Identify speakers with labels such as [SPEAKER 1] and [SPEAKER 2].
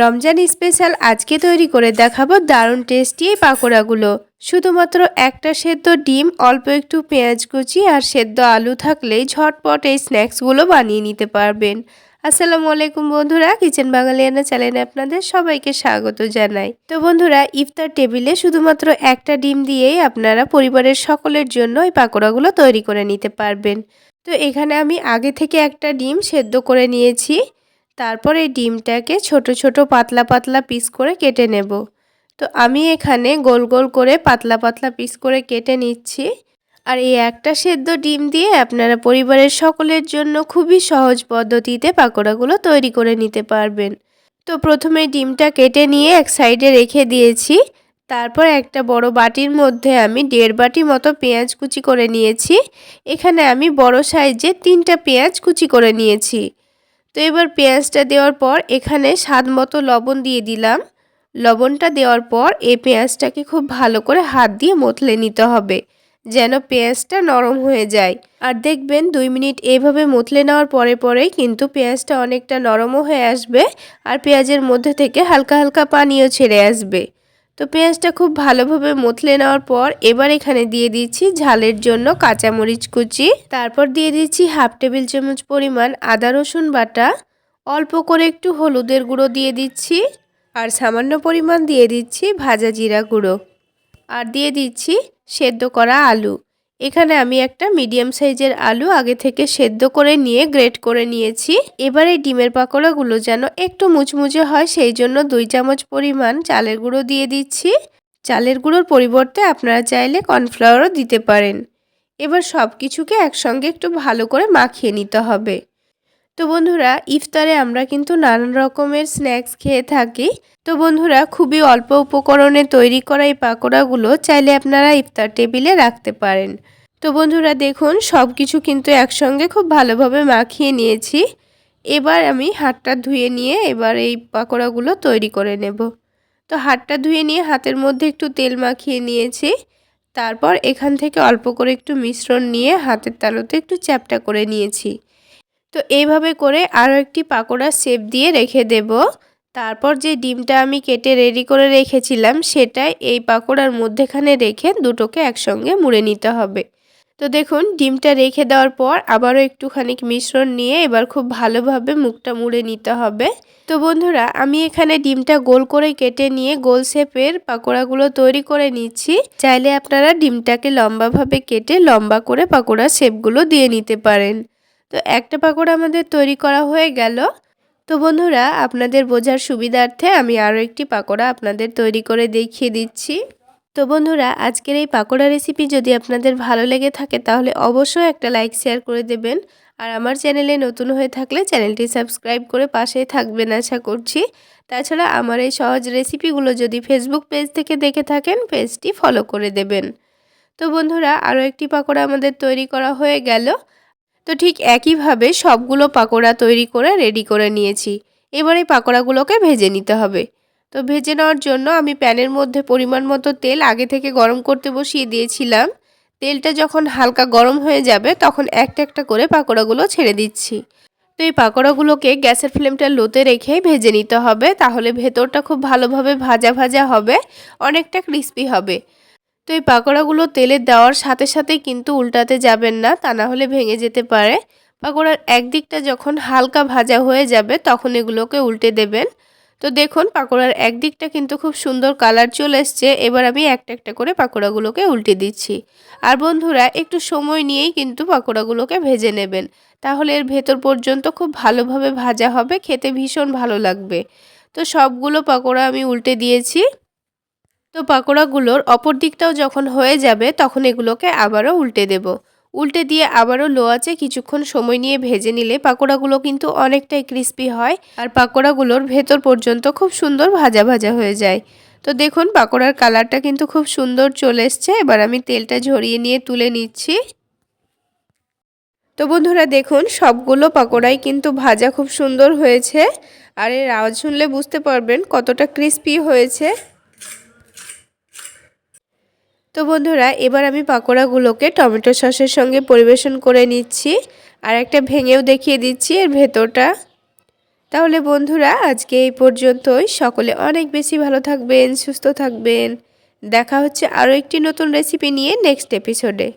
[SPEAKER 1] Ramzan special আজকে তৈরি করে দেখাবো দারুণ টেস্টি এই পাকোড়াগুলো। শুধুমাত্র একটা সেদ্ধ ডিম, অল্প একটু পেঁয়াজ কুচি আর সেদ্ধ আলু থাকলেই ঝটপট এই স্ন্যাক্সগুলো বানিয়ে নিতে পারবেন। আসসালামু আলাইকুম বন্ধুরা, কিচেন বাঙালিয়ানা চ্যানেলে আপনাদের সবাইকে স্বাগত জানাই। তো বন্ধুরা, ইফতার টেবিলে শুধুমাত্র একটা ডিম দিয়েই আপনারা পরিবারের সকলের জন্য এই পাকোড়াগুলো তৈরি করে নিতে পারবেন। তো এখানে আমি আগে থেকে একটা ডিম সেদ্ধ করে নিয়েছি। তারপর এই ডিমটাকে ছোট ছোট পাতলা পাতলা পিস করে কেটে নেব। তো আমি এখানে গোল গোল করে পাতলা পাতলা পিস করে কেটে নিচ্ছি। আর এই একটা সেদ্ধ ডিম দিয়ে আপনারা পরিবারের সকলের জন্য খুবই সহজ পদ্ধতিতে পাকোড়াগুলো তৈরি করে নিতে পারবেন। তো প্রথমে ডিমটা কেটে নিয়ে এক সাইডে রেখে দিয়েছি। তারপর একটা বড় বাটির মধ্যে আমি দেড় বাটি মতো পেঁয়াজ কুচি করে নিয়েছি। এখানে আমি বড় সাইজে তিনটা পেঁয়াজ কুচি করে নিয়েছি। তো এবার পেঁয়াজটা দেওয়ার পর এখানে স্বাদ মতো লবণ দিয়ে দিলাম। লবণটা দেওয়ার পর এই পেঁয়াজটাকে খুব ভালো করে হাত দিয়ে মথলে নিতে হবে, যেন পেঁয়াজটা নরম হয়ে যায়। আর দেখবেন দুই মিনিট এইভাবে মথলে নেওয়ার পরে পরেই কিন্তু পেঁয়াজটা অনেকটা নরমও হয়ে আসবে আর পেঁয়াজের মধ্যে থেকে হালকা হালকা পানিও ছেড়ে আসবে। তো পেঁয়াজটা খুব ভালোভাবে মতলে নেওয়ার পর এবার এখানে দিয়ে দিচ্ছি ঝালের জন্য কাঁচামরিচ কুচি। তারপর দিয়ে দিচ্ছি হাফ টেবিল চামচ পরিমাণ আদা, রসুন বাটা। অল্প করে একটু হলুদের গুঁড়ো দিয়ে দিচ্ছি আর সামান্য পরিমাণ দিয়ে দিচ্ছি ভাজা জিরা গুঁড়ো। আর দিয়ে দিচ্ছি সেদ্ধ করা আলু। এখানে আমি একটা মিডিয়াম সাইজের আলু আগে থেকে সেদ্ধ করে নিয়ে গ্রেট করে নিয়েছি। এবার এই ডিমের পাকোড়াগুলো যেন একটু মুচমুচে হয়, সেই জন্য দুই চামচ পরিমাণ চালের গুঁড়ো দিয়ে দিচ্ছি। চালের গুঁড়োর পরিবর্তে আপনারা চাইলে কর্নফ্লাওয়ারও দিতে পারেন। এবার সব কিছুকে একসঙ্গে একটু ভালো করে মাখিয়ে নিতে হবে। তো বন্ধুরা, ইফতারে আমরা কিন্তু নানান রকমের স্ন্যাক্স খেয়ে থাকি। তো বন্ধুরা, খুবই অল্প উপকরণে তৈরি করা এই পাকোড়াগুলো চাইলে আপনারা ইফতার টেবিলে রাখতে পারেন। তো বন্ধুরা, দেখুন সব কিছু কিন্তু একসঙ্গে খুব ভালোভাবে মাখিয়ে নিয়েছি। এবার আমি হাতটা ধুয়ে নিয়ে এবার এই পাকোড়াগুলো তৈরি করে নেব। তো হাতটা ধুয়ে নিয়ে হাতের মধ্যে একটু তেল মাখিয়ে নিয়েছি। তারপর এখান থেকে অল্প করে একটু মিশ্রণ নিয়ে হাতের তালুতে একটু চ্যাপটা করে নিয়েছি। তো এইভাবে করে আরও একটি পাকোড়া শেপ দিয়ে রেখে দেব। তারপর যে ডিমটা আমি কেটে রেডি করে রেখেছিলাম সেটাই এই পাকোড়ার মধ্যেখানে রেখে দুটোকে একসঙ্গে মুড়ে নিতে হবে। তো দেখুন, ডিমটা রেখে দেওয়ার পর আবারও একটুখানি মিশ্রণ নিয়ে এবার খুব ভালোভাবে মুখটা মুড়ে নিতে হবে। তো বন্ধুরা, আমি এখানে ডিমটা গোল করে কেটে নিয়ে গোল শেপের পাকোড়াগুলো তৈরি করে নিচ্ছি। চাইলে আপনারা ডিমটাকে লম্বাভাবে কেটে লম্বা করে পাকোড়া শেপগুলো দিয়ে নিতে পারেন। তো একটা পাকোড়া আমাদের তৈরি করা হয়ে গেল। তো বন্ধুরা, আপনাদের বোঝার সুবিধার্থে আমি আরও একটি পাকোড়া আপনাদের তৈরি করে দেখিয়ে দিচ্ছি। তো বন্ধুরা, আজকের এই পাকোড়া রেসিপি যদি আপনাদের ভালো লেগে থাকে, তাহলে অবশ্যই একটা লাইক শেয়ার করে দেবেন। আর আমার চ্যানেলে নতুন হয়ে থাকলে চ্যানেলটি সাবস্ক্রাইব করে পাশেই থাকবেন, আশা করছি। তাছাড়া আমার এই সহজ রেসিপিগুলো যদি ফেসবুক পেজ থেকে দেখে থাকেন পেজটি ফলো করে দেবেন। তো বন্ধুরা, আরও একটি পাকোড়া আমাদের তৈরি করা হয়ে গেল। তো ঠিক একইভাবে সবগুলো পাকোড়া তৈরি করে রেডি করে নিয়েছি। এবার এই পাকোড়াগুলোকে ভেজে নিতে হবে। তো ভেজে নেওয়ার জন্য আমি প্যানের মধ্যে পরিমাণ মতো তেল আগে থেকে গরম করতে বসিয়ে দিয়েছিলাম। তেলটা যখন হালকা গরম হয়ে যাবে তখন একটা একটা করে পাকোড়াগুলো ছেড়ে দিচ্ছি। তো এই পাকোড়াগুলোকে গ্যাসের ফ্লেমটা লোতে রেখে ভেজে নিতে হবে। তাহলে ভেতরটা খুব ভালোভাবে ভাজা ভাজা হবে, অনেকটা ক্রিস্পি হবে। তো এই পাকোড়াগুলো তেলে দেওয়ার সাথে সাথে কিন্তু উল্টাতে যাবেন না, তা না হলে ভেঙে যেতে পারে। পাকোড়ার একদিকটা যখন হালকা ভাজা হয়ে যাবে, তখন এগুলোকে উল্টে দেবেন। তো দেখুন, পাকোড়ার একদিকটা কিন্তু খুব সুন্দর কালার চলে এসছে। এবার আমি একটা একটা করে পাকোড়াগুলোকে উল্টে দিচ্ছি। আর বন্ধুরা, একটু সময় নিয়েই কিন্তু পাকোড়াগুলোকে ভেজে নেবেন। তাহলে এর ভেতর পর্যন্ত খুব ভালোভাবে ভাজা হবে, খেতে ভীষণ ভালো লাগবে। তো সবগুলো পাকোড়া আমি উল্টে দিয়েছি। তো পাকোড়াগুলোর অপর দিকটাও যখন হয়ে যাবে, তখন এগুলোকে আবারও উল্টে দেব। উল্টে দিয়ে আবারও লো আছে কিছুক্ষণ সময় নিয়ে ভেজে নিলে পাকোড়াগুলো কিন্তু অনেকটাই ক্রিস্পি হয় আর পাকোড়াগুলোর ভেতর পর্যন্ত খুব সুন্দর ভাজা ভাজা হয়ে যায়। তো দেখুন, পাকোড়ার কালারটা কিন্তু খুব সুন্দর চলে এসছে। এবার আমি তেলটা ঝরিয়ে নিয়ে তুলে নিচ্ছি। তো বন্ধুরা, দেখুন, সবগুলো পাকোড়াই কিন্তু ভাজা খুব সুন্দর হয়েছে। আর এর আওয়াজ শুনলে বুঝতে পারবেন কতটা ক্রিস্পি হয়েছে। বন্ধুরা, এবার আমি পাকোড়াগুলোকে টমেটো সসের সঙ্গে পরিবেশন করে নিচ্ছি। আর একটা ভেঙেও দেখিয়ে দিচ্ছি এর ভেতরটা। তাহলে বন্ধুরা, আজকে এই পর্যন্তই। সকলে অনেক বেশি ভালো থাকবেন, সুস্থ থাকবেন। দেখা হচ্ছে আরও একটি নতুন রেসিপি নিয়ে নেক্সট এপিসোডে